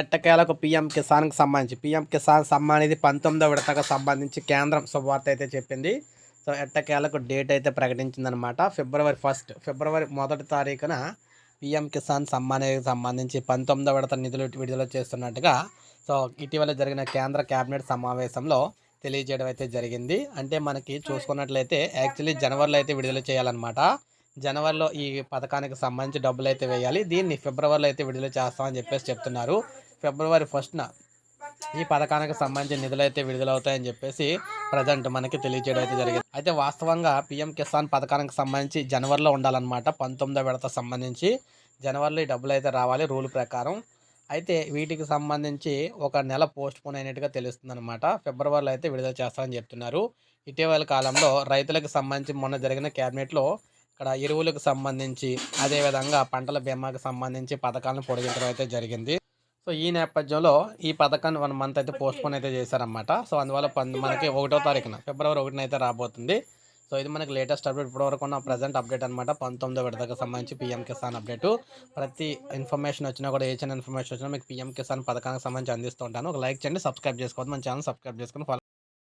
ఎట్టకేలకు పీఎం కిసాన్కి సంబంధించి పీఎం కిసాన్ సమ్మాన్ ఇది పంతొమ్మిదో విడతకు సంబంధించి కేంద్రం శుభవార్త అయితే చెప్పింది. సో ఎట్టకేలకు డేట్ అయితే ప్రకటించిందనమాట ఫిబ్రవరి ఫస్ట్ ఫిబ్రవరి మొదటి తారీఖున పీఎం కిసాన్ సమ్మాన్కి సంబంధించి పంతొమ్మిదో విడత నిధులు విడుదల చేస్తున్నట్టుగా సో ఇటీవల జరిగిన కేంద్ర కేబినెట్ సమావేశంలో తెలియజేయడం అయితే జరిగింది. అంటే మనకి చూసుకున్నట్లయితే యాక్చువల్లీ జనవరిలో అయితే విడుదల చేయాలన్నమాట. జనవరిలో ఈ పథకానికి సంబంధించి డబ్బులు అయితే వేయాలి. దీన్ని ఫిబ్రవరిలో అయితే విడుదల చేస్తామని చెప్పేసి చెప్తున్నారు. ఫిబ్రవరి ఫస్ట్న ఈ పథకానికి సంబంధించిన నిధులు అయితే విడుదలవుతాయని చెప్పేసి ప్రజెంట్ మనకి తెలియజేయడం అయితే జరిగింది. అయితే వాస్తవంగా పిఎం కిసాన్ పథకానికి సంబంధించి జనవరిలో ఉండాలన్నమాట. పంతొమ్మిదో విడత సంబంధించి జనవరిలో ఈ డబ్బులు అయితే రావాలి రూల్ ప్రకారం. అయితే వీటికి సంబంధించి ఒక నెల పోస్ట్ పోన్ అయినట్టుగా తెలుస్తుంది అనమాట ఫిబ్రవరిలో అయితే విడుదల చేస్తామని చెప్తున్నారు. ఇటీవల కాలంలో రైతులకు సంబంధించి మొన్న జరిగిన క్యాబినెట్లో ఇక్కడ ఎరువులకు సంబంధించి అదేవిధంగా పంటల బీమాకు సంబంధించి పథకాలను పొడిగించడం అయితే జరిగింది. సో ఈ నేపథ్యంలో ఈ పథకాన్ని వన్ మంత్ అయితే పోస్ట్పోన్ అయితే చేశారనమాట సో అందువల్ల మనకి ఒకటో తారీఖున ఫిబ్రవరి ఒకటిన అయితే రాబోతుంది. సో ఇది మనకి లేటెస్ట్ అప్డేట్. ఇప్పటివరకు ఉన్న ప్రజెంట్ అప్డేట్ అనమాట పంతొమ్మిదో విడతకు సంబంధించి పీఎం కిసాన్ అప్డేట్. ప్రతి ఇన్ఫర్మేషన్ వచ్చినా కూడా ఏ చిన్న ఇన్ఫర్మేషన్ వచ్చినా మీకు పీఎం కిసాన్ పథకానికి సంబంధించి అందిస్తూ ఉంటాను. ఒక లైక్ చేయండి సబ్స్క్రైబ్ చేసుకోవద్దు. మన ఛానల్ సబ్స్క్రైబ్ చేసుకుని